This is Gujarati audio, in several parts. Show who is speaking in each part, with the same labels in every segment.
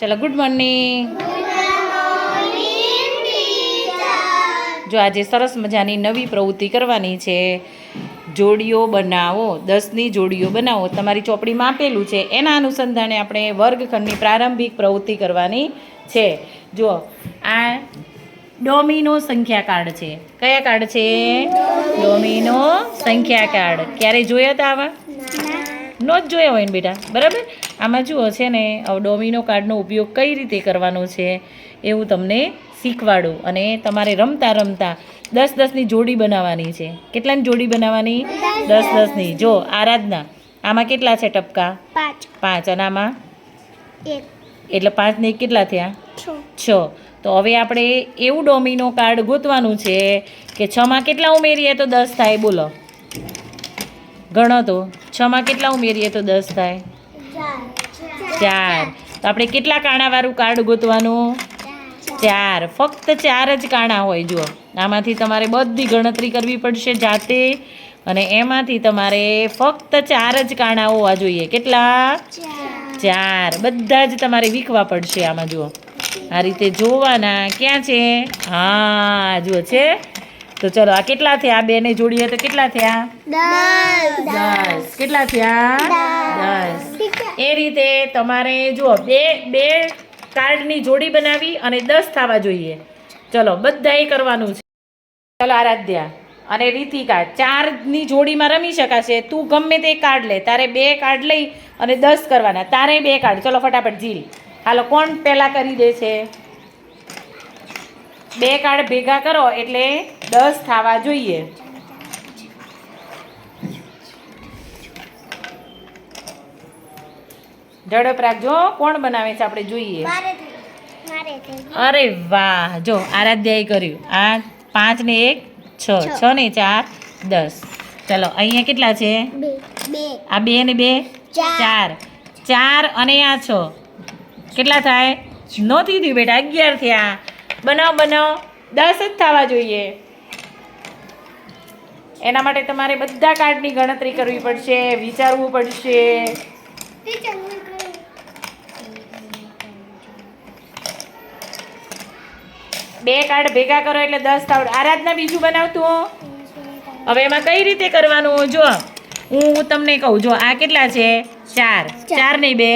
Speaker 1: ચલો ગુડ મોર્નિંગ જો આજે સરસ મજાની નવી પ્રવૃત્તિ કરવાની છે, જોડીઓ બનાવો, દસની જોડીઓ બનાવો. તમારી ચોપડીમાં આપેલું છે, એના અનુસંધાને આપણે વર્ગખંડની પ્રારંભિક પ્રવૃત્તિ કરવાની છે. જો, આ ડોમિનો સંખ્યા કાર્ડ છે. કયા કાર્ડ છે? ડોમિનો સંખ્યા કાર્ડ. ક્યારે જોયા હતા આવા? નો જ જોયા હોય ને બેટા? બરાબર? આમાં જુઓ છે ને ડોમિનો કાર્ડનો ઉપયોગ કઈ રીતે કરવાનો છે એવું તમને શીખવાડું. અને તમારે રમતા રમતા દસ દસની જોડી બનાવવાની છે. કેટલાની જોડી બનાવવાની? દસ દસની. જો આરાધના. આમાં કેટલા છે ટપકા?
Speaker 2: પાંચ.
Speaker 1: અને આમાં? એટલે પાંચને કેટલા થયા?
Speaker 2: છ.
Speaker 1: તો હવે આપણે એવું ડોમિનો કાર્ડ ગોતવાનું છે કે છમાં કેટલા ઉમેરીએ તો દસ થાય? બોલો. ગણો તો. છમાં કેટલા ઉમેરીએ તો દસ થાય? ચાર. તો આપણે કેટલા કાણાવાળું કાર્ડ ગોતવાનું? ચાર. ફક્ત ચાર જ કાણા હોય, જુઓ. આમાંથી તમારે બધી ગણતરી કરવી પડશે જાતે. અને એમાંથી તમારે ફક્ત ચાર જ કાણા હોવા જોઈએ. કેટલા? ચાર. બધા જ તમારે વીખવા પડશે આમાં, જુઓ. આ રીતે જોવાના. ક્યાં છે? હા, જુઓ છે. તો ચલો આ કેટલા થયા? બે ને જોડીએ તો કેટલા થયા?
Speaker 2: દસ.
Speaker 1: કેટલા થયા? દસ. એ રીતે તમારે જુઓ બે બે કાર્ડની જોડી બનાવી અને દસ થવા જોઈએ. ચલો બધાએ કરવાનું છે. ચલો આરાધ્યા. અને રીતિકા ચારની જોડીમાં રમી શકાશે. તું ગમે તે કાર્ડ લે. તારે બે કાર્ડ લઈ અને દસ કરવાના. તારે બે કાર્ડ. ચલો ફટાફટ જીલ હાલો કોણ પહેલાં કરી દે છે બે કાર્ડ ભેગા કરો એટલે દસ થવા જોઈએ. ઝડપ રાખજો કોણ બનાવે છે આપણે જોઈએ. અરે વાહ જો આરાધ્યાએ કર્યું. આ પાંચ ને એક છ.
Speaker 2: છ.
Speaker 1: ને ચાર દસ. ચલો અહીંયા કેટલા છે? આ બે ને બે?
Speaker 2: ચાર.
Speaker 1: ચાર. ચાર અને આ છ. કેટલા થાય? નહોતી થયું બેટા અગિયાર થયા. બનાવ બનાવ. દસ જ થવા જોઈએ. એના માટે તમારે બધા કાર્ડની ગણતરી કરવી પડશે, વિચારવું પડશે. બે કાર્ડ ભેગા કરો એટલે દસ થાવડ આરાધના બીજું બનાવતું હવે એમાં કઈ રીતે કરવાનું? જો, હું તમને કહું, જો, આ કેટલા છે? ચાર. ચાર નહીં બે,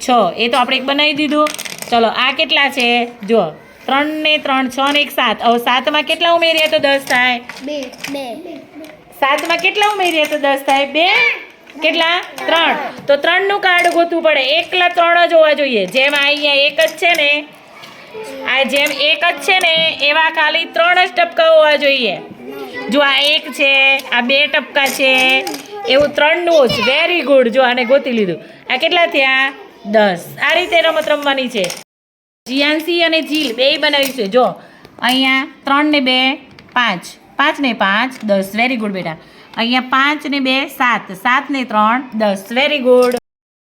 Speaker 1: છ. એ તો આપણે એક બનાવી દીધું. ચલો, આ કેટલા છે? જો ત્રણ ને ત્રણ છ ને એક સાત. હવે સાતમાં કેટલા ઉમેરીએ તો દસ થાય?
Speaker 2: બે બે.
Speaker 1: સાતમાં કેટલા ઉમેરીએ તો દસ થાય? બે? કેટલા? ત્રણ. તો ત્રણનું કાર્ડ ગોતવું પડે. એકલા ત્રણ જ હોવા જોઈએ. જેમ અહીંયા એક જ છે ને આ જેમ એક જ છે ને એવા ખાલી ત્રણ જ ટપકા હોવા જોઈએ. જો આ એક છે આ બે ટપકા છે એવું ત્રણનું જ. વેરી ગુડ જો આને ગોતી લીધું. આ કેટલા થયા? દસ. આ રીતે રમત રમવાની છે. જીયાન્સી અને જીલ બેય બનાવ્યું છે. જો, અહીંયા ત્રણ ને બે, પાંચ. પાંચ ને પાંચ, દસ. વેરી ગુડ બેટા. અહીંયા પાંચ ને બે, સાત. સાત ને ત્રણ, દસ. વેરી ગુડ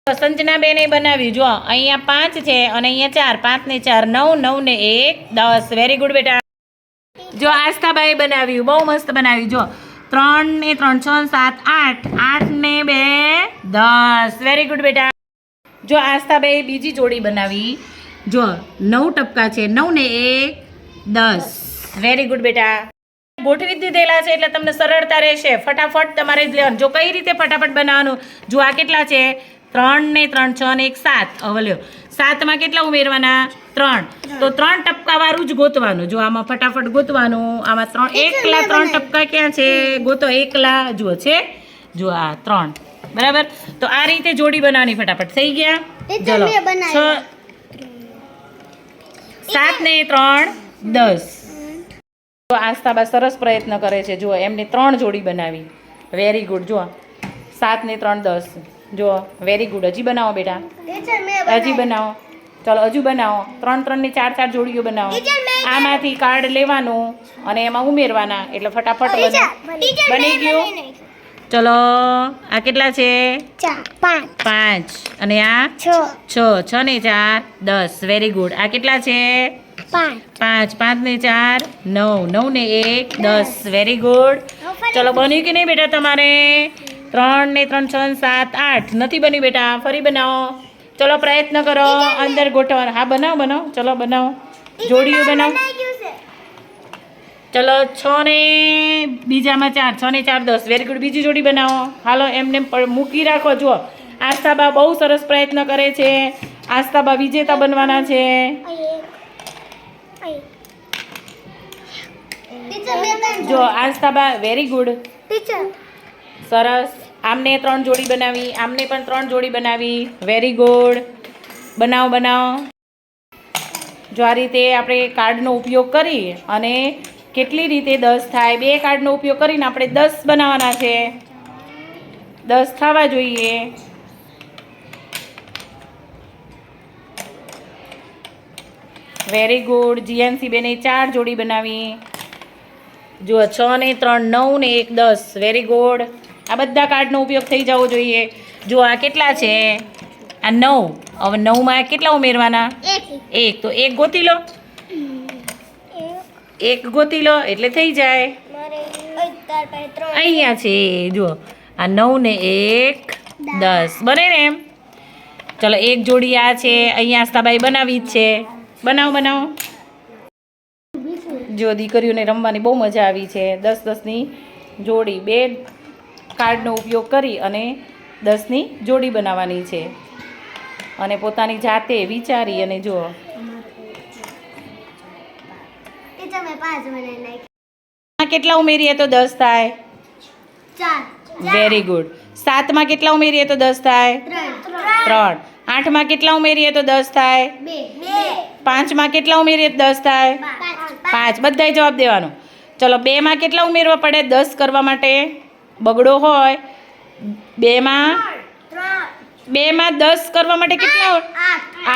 Speaker 1: સંજના બેને બનાવ્યું. જો, અહીંયા પાંચ છે અને અહીંયા ચાર. પાંચ ને ચાર, નવ નવ ને એક, દસ. વેરી ગુડ બેટા. જો આસ્થાબાઈ બનાવ્યું. બહુ મસ્ત બનાવ્યું. જો, ત્રણ ને ત્રણ, છ, સાત, આઠ. આઠ ને બે, દસ. વેરી ગુડ બેટા. જો આસ્થાભાઈ બીજી જોડી બનાવી. જો નવ ટપકા છે નવ ને એક દસ. વેરી ગુડ બેટા. ગોઠવી દીધેલા છે એટલે તમને સરળતા રહેશે. ફટાફટ તમારે જ લેવાનું. જો કઈ રીતે ફટાફટ બનાવવાનું જો આ કેટલા છે. ત્રણ ને ત્રણ છ ને એક સાત. હવે લ્યો. સાતમાં કેટલા ઉમેરવાના? ત્રણ. તો ત્રણ ટપકા વાળું જ ગોતવાનું. જો આમાં ફટાફટ ગોતવાનું. આમાં ત્રણ એકલા ત્રણ ટપકા ક્યાં છે? ગોતો એકલા. જુઓ છે? જો આ ત્રણ. બરાબર? તો આ રીતે જોડી બનાવવાની ફટાફટ. થઈ ગયા? ચલો. છ સાત ને ત્રણ દસ. જો આસ્થાબા સરસ પ્રયત્ન કરે છે. જુઓ એમને ત્રણ જોડી બનાવી. વેરી ગુડ જુઓ. સાત ને ત્રણ દસ. જુઓ વેરી ગુડ હજી બનાવો બેટા. હજી બનાવો. ચલો હજુ બનાવો. ત્રણ ત્રણ ને ચાર ચાર જોડીઓ બનાવો. આમાંથી કાર્ડ લેવાનું અને એમાં ઉમેરવાના. એટલે ફટાફટ બને. બની ગયું? ચલો આ કેટલા છે?
Speaker 2: પાંચ.
Speaker 1: અને આ?
Speaker 2: છ.
Speaker 1: છ. ને ચાર. દસ. વેરી ગુડ આ કેટલા છે?
Speaker 2: પાંચ.
Speaker 1: પાંચ. ને ચાર. નવ. નવ ને એક. દસ. વેરી ગુડ ચલો બન્યું કે નહીં બેટા તમારે? ત્રણ ને ત્રણ છ સાત આઠ. નથી બન્યું બેટા. ફરી બનાવો. ચલો પ્રયત્ન કરો. અંદર ગોઠવવાનો. હા બનાવો બનાવો. ચલો બનાવો. જોડીઓ બનાવો. ચલો છ ને બીજામાં ચાર, છ ને ચાર, દસ. વેરી ગુડ બીજી જોડી બનાવો. હાલો, એમને મૂકી રાખો. જુઓ. આસ્થાબા બહુ સરસ પ્રયત્ન કરે છે. આસ્થાબા વિજેતા બનવાના છે. જો, આસ્થાબા વેરી ગુડ સરસ. આમને ત્રણ જોડી બનાવી. આમને પણ ત્રણ જોડી બનાવી. વેરી ગુડ બનાવો બનાવો. જો આ રીતે આપણે કાર્ડનો ઉપયોગ કરી અને કેટલી રીતે દસ થાય? બે કાર્ડનો ઉપયોગ કરીને આપણે દસ બનાવવાના છે. દસ થવા જોઈએ. વેરી ગુડ જીએનસી બેને ચાર જોડી બનાવી. જુઓ છ ને ત્રણ નવ ને એક દસ. વેરી ગુડ આ બધા કાર્ડનો ઉપયોગ થઈ જવો જોઈએ. જુઓ આ કેટલા છે? આ નવ. હવે નવમાં કેટલા ઉમેરવાના?
Speaker 2: એક.
Speaker 1: એક. તો એક ગોતી લો. એક ગોતી લો એટલે થઈ જાય. અહીંયા છે જુઓ. આ નવ ને એક દસ. બને ને એમ? ચલો એક જોડી આ છે અહીંયા આસ્તાબાઈ બનાવી જ છે. બનાવો બનાવો. જો દીકરીઓને રમવાની બહુ મજા આવી છે. દસ દસની જોડી બે કાર્ડનો ઉપયોગ કરી અને દસની જોડી બનાવવાની છે. અને પોતાની જાતે વિચારી અને જુઓ.
Speaker 2: પાંચ બનાવી
Speaker 1: કેટલા ઉમેરીએ તો દસ થાય?
Speaker 2: ચાર.
Speaker 1: વેરી ગુડ સાતમાં કેટલા ઉમેરીએ તો દસ થાય?
Speaker 2: ત્રણ.
Speaker 1: આઠમાં કેટલા ઉમેરીએ તો દસ થાય? પાંચમાં કેટલા ઉમેરીએ તો દસ થાય?
Speaker 2: પાંચ.
Speaker 1: બધાય જવાબ દેવાનો. ચલો બેમાં કેટલા ઉમેરવા પડે દસ કરવા માટે? બગડો હોય. બેમાં? બેમાં દસ કરવા માટે કેટલા?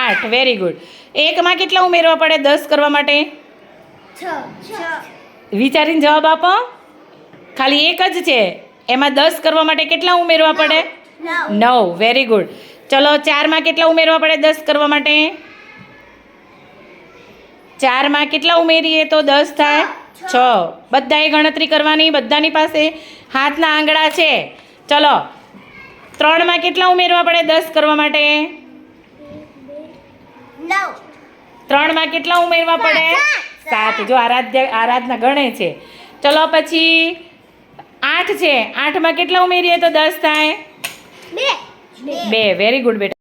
Speaker 2: આઠ.
Speaker 1: વેરી ગુડ એકમાં કેટલા ઉમેરવા પડે દસ કરવા માટે? વિચારીને જવાબ આપો. ખાલી એક જ છે. એમાં દસ કરવા માટે કેટલા ઉમેરવા પડે?
Speaker 2: નવ.
Speaker 1: વેરી ગુડ ચલો ચારમાં કેટલા ઉમેરવા પડે દસ કરવા માટે? ચારમાં કેટલા ઉમેરીએ તો દસ થાય? છ. બધાએ ગણતરી કરવાની બધાની પાસે હાથના આંગળા છે. ચલો ત્રણમાં કેટલા ઉમેરવા પડે દસ કરવા માટે? ત્રણમાં કેટલા ઉમેરવા પડે? સાત જો આરાધ્ય આરાધના ગણે છે. ચલો પછી આઠ છે. આઠમાં કેટલા ઉમેરીએ તો દસ થાય?
Speaker 2: બે.
Speaker 1: બે. વેરી ગુડ બેટા.